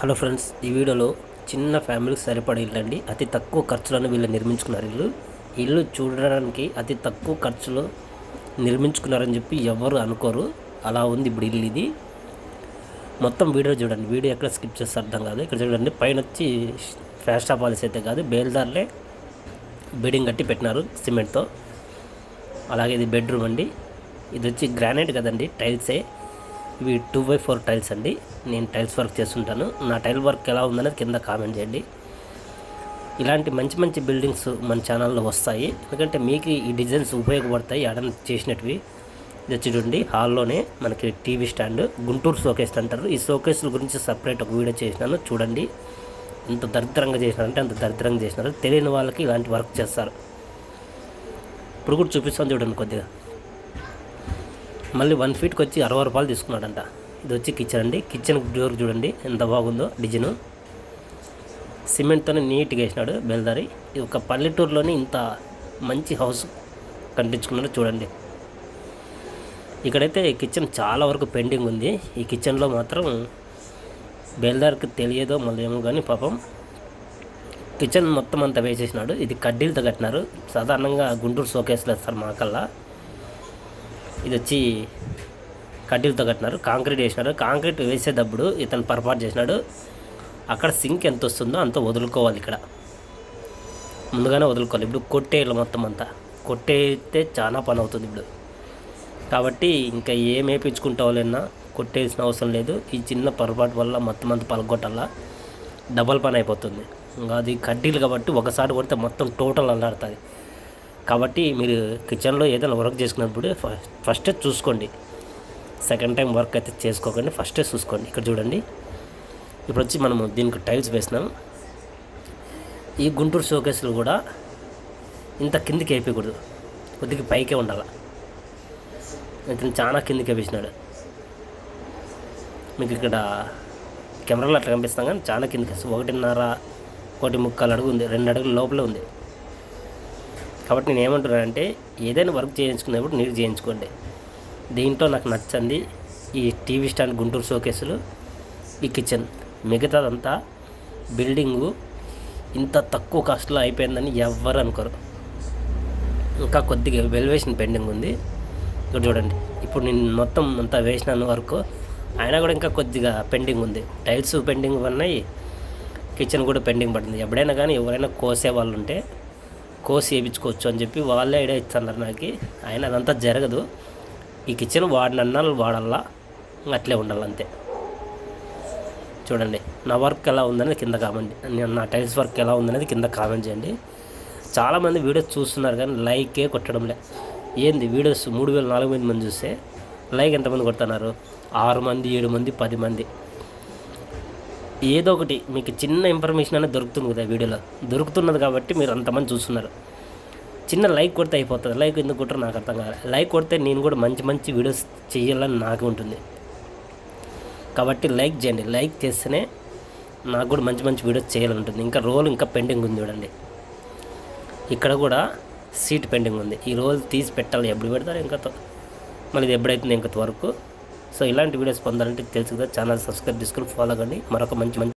Hello friends ఈ వీడియోలో చిన్న ఫ్యామిలీకి సరిపడే ఇల్లు అండి అతి తక్కువ ఖర్చులను వీళ్ళు నిర్మించుకున్నారు ఇల్లు. ఇల్లు చూడడానికి అతి తక్కువ ఖర్చులో నిర్మించుకున్నారని చెప్పి ఎవరు అనుకోరు. అలా ఉంది ఇప్పుడు ఇల్లు ఇది. మొత్తం వీడియో చూడండి. వీడియో ఎక్కడ స్కిప్ చేస్తే అర్థం కాదు. ఇక్కడ చూడండి పైన వచ్చి ఫ్యాస్ట్ పాలసీ అయితే కాదు. బేల్దార్లే బిల్డింగ్ కట్టి పెట్టినారు సిమెంట్తో. అలాగే ఇది బెడ్రూమ్ అండి. ఇది వచ్చి గ్రానైట్ కదండి టైల్సే. ఇవి టూ బై ఫోర్ టైల్స్ అండి. నేను టైల్స్ వర్క్ చేస్తుంటాను. నా టైల్ వర్క్ ఎలా ఉందనేది కింద కామెంట్ చేయండి. ఇలాంటి మంచి మంచి బిల్డింగ్స్ మన ఛానల్లో వస్తాయి. ఎందుకంటే మీకు ఈ డిజైన్స్ ఉపయోగపడతాయి. అడన్ చేసినవి ఇది వచ్చి చూడండి. హాల్లోనే మనకి టీవీ స్టాండ్ గుంటూరు షోకేస్ అంటారు. ఈ షోకేసుల గురించి సపరేట్ ఒక వీడియో చేసినాను. చూడండి. ఎంత దరిద్రంగా చేసినారంటే అంత దరిద్రంగా చేసినారు. తెలియని వాళ్ళకి ఇలాంటి వర్క్ చేస్తారు. ఇప్పుడు కూడా చూపిస్తాను చూడండి కొద్దిగా. మళ్ళీ వన్ ఫీట్కి వచ్చి అరవై రూపాయలు తీసుకున్నాడంట. ఇది వచ్చి కిచెన్ అండి. కిచెన్ డోర్ చూడండి ఎంత బాగుందో డిజైన్ సిమెంట్తోనే నీట్గా వేసినాడు బెల్దారి. ఇది ఒక పల్లెటూరులోని ఇంత మంచి హౌస్ కనిపించుకున్నాడు చూడండి. ఇక్కడైతే కిచెన్ చాలా వరకు పెండింగ్ ఉంది. ఈ కిచెన్లో మాత్రం బెల్దార్కి తెలియదో మళ్ళీ ఏమో కానీ పాపం కిచెన్ మొత్తం అంతా వేసేసినాడు. ఇది కడ్డీలతో కట్టినారు. సాధారణంగా గుంటూరు షోకేస్లో వేస్తారు మాకల్లా. ఇది వచ్చి కడ్డీలతో కట్టినారు కాంక్రీట్ వేసినారు. కాంక్రీట్ వేసేటప్పుడు ఇతను పొరపాటు చేసినాడు. అక్కడ సింక్ ఎంత వస్తుందో అంత వదులుకోవాలి ఇక్కడ. ముందుగానే వదులుకోవాలి. ఇప్పుడు కొట్టేయాలి మొత్తం అంతా. కొట్టేస్తే చాలా పని అవుతుంది ఇప్పుడు. కాబట్టి ఇంకా ఏం వేయించుకుంటావాలన్నా కొట్టేసిన అవసరం లేదు. ఈ చిన్న పొరపాటు వల్ల మొత్తం అంతా పలగొట్టాలా డబల్ పని అయిపోతుంది. ఇంకా అది కడ్డీలు కాబట్టి ఒకసారి కొడితే మొత్తం టోటల్ అల్లాడుతుంది. కాబట్టి మీరు కిచెన్లో ఏదైనా వర్క్ చేసుకున్నప్పుడు ఫస్టే చూసుకోండి. సెకండ్ టైం వర్క్ అయితే చేసుకోకండి ఫస్టే చూసుకోండి. ఇక్కడ చూడండి. ఇప్పుడు వచ్చి మనము దీనికి టైల్స్ వేసినాం. ఈ గుంటూరు షోకేసులు కూడా ఇంత కిందికి వేయకూడదు. కొద్దిగా పైకే ఉండాలి. ఇతను చాలా కిందికి వేసినాడు. మీకు ఇక్కడ కెమెరాలో అట్లా కనిపిస్తాం కానీ చాలా కిందికి. ఒకటిన్నర ఒకటి ముక్కాలు అడుగు ఉంది. రెండు అడుగుల లోపలే ఉంది. కాబట్టి నేను ఏమంటున్నానంటే ఏదైనా వర్క్ చేయించుకునేప్పుడు నీరు చేయించుకోండి. దీంట్లో నాకు నచ్చింది ఈ టీవీ స్టాండ్ గుంటూరు షోకేసులు ఈ కిచెన్. మిగతాదంతా బిల్డింగు ఇంత తక్కువ కాస్ట్లో అయిపోయిందని ఎవ్వరు అనుకోరు. ఇంకా కొద్దిగా వెల్వేషన్ పెండింగ్ ఉంది. ఇక్కడ చూడండి ఇప్పుడు నేను మొత్తం అంతా వేసినాను వరకు అయినా కూడా ఇంకా కొద్దిగా పెండింగ్ ఉంది. టైల్స్ పెండింగ్ ఉన్నాయి కిచెన్ కూడా పెండింగ్ పడుతుంది ఎప్పుడైనా కానీ ఎవరైనా కోసే వాళ్ళు ఉంటే కోసి వేయించుకోవచ్చు అని చెప్పి వాళ్ళే ఐడియా ఇస్తున్నారు నాకు. ఆయన అదంతా జరగదు. ఈ కిచెన్ వాడినన్నాళ్ళు వాడల్లా అట్లే ఉండాలంతే. చూడండి నా వర్క్ ఎలా ఉందనేది కింద కామెంట్ నా టైల్స్ వర్క్ ఎలా ఉందనేది కింద కామెంట్ చేయండి. చాలామంది వీడియోస్ చూస్తున్నారు కానీ లైకే కొట్టడంలే ఏంది వీడియోస్ మూడు వేల నాలుగు మంది మంది చూస్తే లైక్ ఎంతమంది కొడుతున్నారు? ఆరు మంది ఏడు మంది పది మంది. ఏదో ఒకటి మీకు చిన్న ఇన్ఫర్మేషన్ అనేది దొరుకుతుంది కదా వీడియోలో. దొరుకుతున్నది కాబట్టి మీరు అంతమంది చూస్తున్నారు. చిన్న లైక్ కొడితే అయిపోతుంది. లైక్ ఎందుకు కొట్టరు? నాకు అర్థం కాదు లైక్ కొడితే నేను కూడా మంచి మంచి వీడియోస్ చేయాలని నాకు ఉంటుంది. కాబట్టి లైక్ చేయండి. లైక్ చేస్తేనే నాకు కూడా మంచి మంచి వీడియోస్ చేయాలని ఉంటుంది. ఇంకా రోల్ ఇంకా పెండింగ్ ఉంది చూడండి. ఇక్కడ కూడా సీట్ పెండింగ్ ఉంది. ఈ రోజు తీసి పెట్టాలి. ఎప్పుడు పెడతారు? ఇంకా మళ్ళీ ఇది ఎప్పుడైతుంది? ఇంకా వరకు సో ఇలాంటి వీడియోస్ పొందాలంటే తెలుసు కదా ఛానల్ సబ్స్క్రైబ్ చేసుకుని ఫాలో కండి. మరొక మంచి మంచి